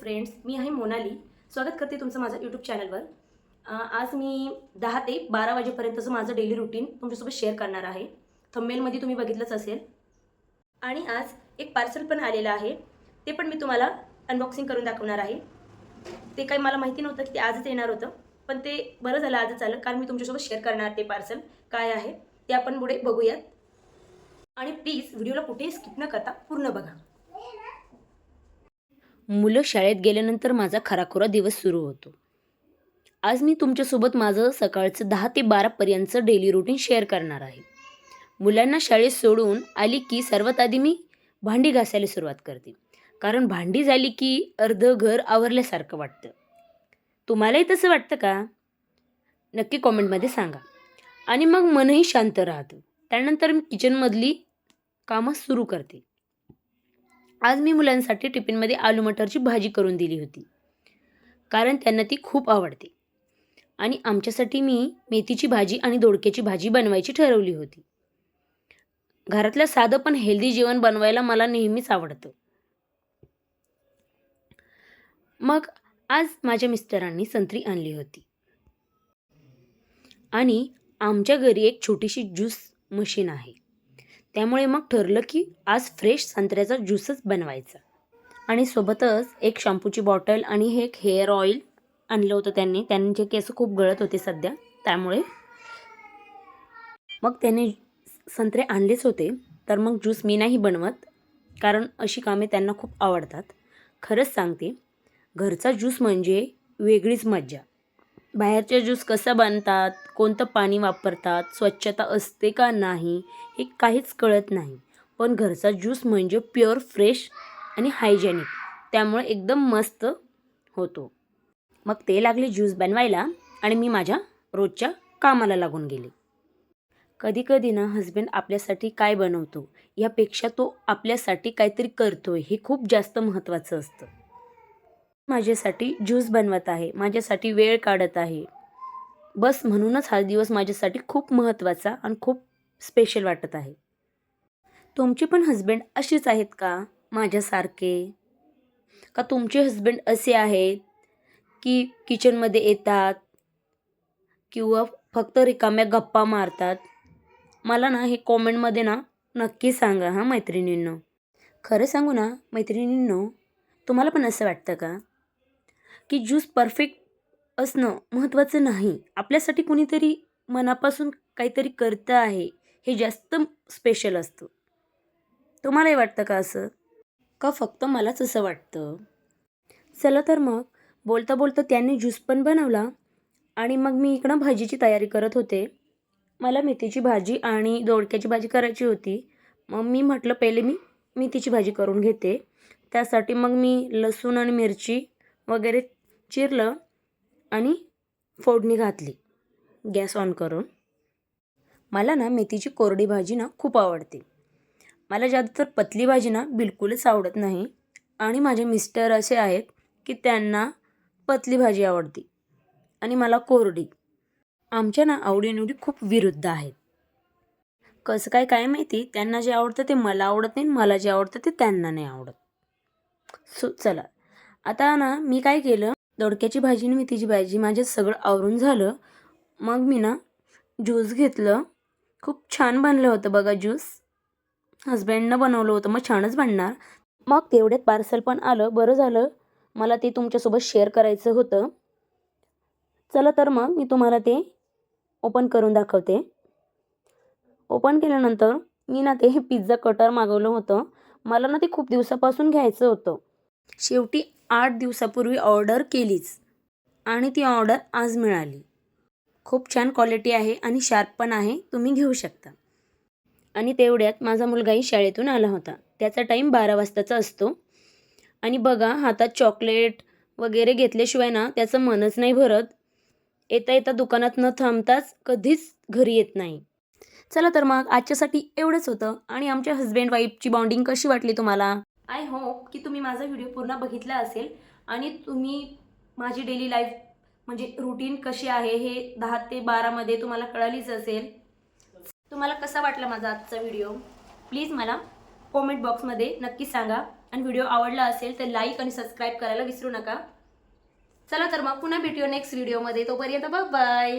Friends मी आहे मोनाली. स्वागत करते तुमचं माझं यूट्यूब चॅनलवर आज मी दहा ते बारा वाजेपर्यंतचं माझं डेली रुटीन तुमच्यासोबत शेअर करणार आहे. थंबेलमध्ये तुम्ही बघितलंच असेल. आणि आज एक पार्सल पण आलेलं आहे. ते पण मी तुम्हाला अनबॉक्सिंग करून दाखवणार आहे. ते काही मला माहिती नव्हतं की ते आजच येणार होतं पण ते बरं झालं आजच आलं कारण मी तुमच्यासोबत शेअर करणार ते पार्सल काय आहे ते आपण पुढे बघूयात. आणि प्लीज व्हिडिओला कुठेही स्किप न करता पूर्ण बघा. मुलं शाळेत गेल्यानंतर माझा खराखुरा दिवस सुरू होतो. आज मी तुमच्यासोबत माझं सकाळचं दहा ते बारापर्यंतचं डेली रुटीन शेअर करणार आहे. मुलांना शाळेत सोडून आली की सर्वात आधी मी भांडी घासायला सुरुवात करते. कारण भांडी झाली की अर्धं घर आवरल्यासारखं वाटतं. तुम्हालाही तसं वाटतं का? नक्की कॉमेंटमध्ये सांगा. आणि मग मनही शांत राहतं. त्यानंतर मी किचनमधली कामं सुरू करते. आज मी मुलांसाठी टिफिनमध्ये आलू मटरची भाजी करून दिली होती. कारण त्यांना ती खूप आवडते. आणि आमच्यासाठी मी मेथीची भाजी आणि दोडक्याची भाजी बनवायची ठरवली होती. घरातलं साधं पण हेल्दी जेवण बनवायला मला नेहमीच आवडतं. मग आज माझ्या मिस्टरांनी संत्री आणली होती. आणि आमच्या घरी एक छोटीशी ज्यूस मशीन आहे. त्यामुळे मग ठरलं की आज फ्रेश संत्र्याचा ज्यूसच बनवायचा. आणि सोबतच एक शॅम्पूची बॉटल आणि हे एक हेअर ऑइल आणलं होतं त्यांनी. त्यांचे केस खूप गळत होते सध्या. त्यामुळे मग त्याने संत्रे आणलेच होते. तर मग ज्यूस मी नाही बनवत कारण अशी कामे त्यांना खूप आवडतात. खरंच सांगते घरचा ज्यूस म्हणजे वेगळीच मज्जा. बाहेरचे ज्यूस कसं बनतात कोणतं पाणी वापरतात स्वच्छता असते का नाही हे काहीच कळत नाही. पण घरचा ज्यूस म्हणजे प्युअर फ्रेश आणि हायजेनिक त्यामुळे एकदम मस्त होतो. मग ते लागले ज्यूस बनवायला आणि मी माझ्या रोजच्या कामाला लागून गेले. कधी कधी ना हस्बंड आपल्यासाठी काय बनवतो यापेक्षा तो आपल्यासाठी काहीतरी करतोय हे खूप जास्त महत्त्वाचं असतं. माझ्यासाठी ज्यूस बनवत आहे माझ्यासाठी वेळ काढत आहे. बस म्हणूनच हा दिवस माझ्यासाठी खूप महत्त्वाचा आणि खूप स्पेशल वाटत आहे. तुमचे पण हस्बंड असेच आहेत का? माझ्यासारखे? का तुमचे हस्बंड असे आहेत की किचनमध्ये येतात किंवा फक्त रिकाम्या गप्पा मारतात? मला ना हे कॉमेंटमध्ये ना नक्की सांगा हां मैत्रिणींनो. खरं सांगू ना मैत्रिणींनो तुम्हाला पण असं वाटतं का? की ज्यूस परफेक्ट असणं महत्त्वाचं नाही. आपल्यासाठी कुणीतरी मनापासून काहीतरी करतं आहे हे जास्त स्पेशल असतं. तुम्हालाही वाटतं का असं? का फक्त मलाच असं वाटतं? चला तर मग. बोलता बोलता त्यांनी ज्यूस पण बनवला आणि मग मी इकडं भाजीची तयारी करत होते. मला मेथीची भाजी आणि दोडक्याची भाजी करायची होती. मग मी म्हटलं पहिले मी मेथीची भाजी करून घेते. त्यासाठी मग मी लसूण आणि मिरची वगैरे चिरलं आणि फोडणी घातली. गॅस ऑन करून. मला ना मेथीची कोरडी भाजी ना खूप आवडते. मला जास्त पतली भाजी ना बिलकुलच आवडत नाही. आणि माझे मिस्टर असे आहेत की त्यांना पतली भाजी आवडते. आणि मला कोरडी. आमच्या ना आवडीनिवडी खूप विरुद्ध आहेत. कसं काय काय माहिती? त्यांना जे आवडतं ते मला आवडत नाही मला जे आवडतं ते त्यांना नाही आवडत. सो चला. आता ना मी काय केलं? दोडक्याची भाजी आणि मेथीची भाजी माझं सगळं आवरून झालं. मग मी ना ज्यूस घेतलं. खूप छान बनलं होतं बघा ज्यूस. हस्बँडनं बनवलं होतं मग छानच बनणार. मग तेवढ्यात पार्सल पण आलं बरं झालं. मला ते तुमच्यासोबत शेअर करायचं होतं. चला तर मग मी तुम्हाला ते ओपन करून दाखवते. ओपन केल्यानंतर मी ना ते पिझ्झा कटर मागवलं होतं. मला ना ते खूप दिवसापासून घ्यायचं होतं. शेवटी आठ दिवसापूर्वी ऑर्डर केलीच आणि ती ऑर्डर आज मिळाली. खूप छान क्वालिटी आहे आणि शार्प पण आहे तुम्ही घेऊ शकता. आणि तेवढ्यात माझा मुलगाही शाळेतून आला होता. त्याचा टाईम बारा वाजताचा असतो. आणि बघा हातात चॉकलेट वगैरे घेतल्याशिवाय ना त्याचं मनच नाही भरत. येता येता दुकानात न थांबताच कधीच घरी येत नाही. चला तर मग आजच्यासाठी एवढंच होतं. आणि आमच्या हस्बंड वाईफची बॉन्डिंग कशी वाटली तुम्हाला? आय होप की तुम्ही माझा व्हिडिओ पूर्ण बघितला असेल आणि तुम्ही माझी डेली लाईफ म्हणजे रुटीन कशी आहे हे दहा ते बारामध्ये तुम्हाला कळालीच असेल. तुम्हाला कसा वाटला माझा आजचा व्हिडिओ? प्लीज मला कॉमेंट बॉक्समध्ये नक्की सांगा. आणि व्हिडिओ आवडला असेल तर लाईक आणि सबस्क्राईब करायला विसरू नका. चला तर मग पुन्हा भेटूया नेक्स्ट व्हिडिओमध्ये तोपर्यंत बाय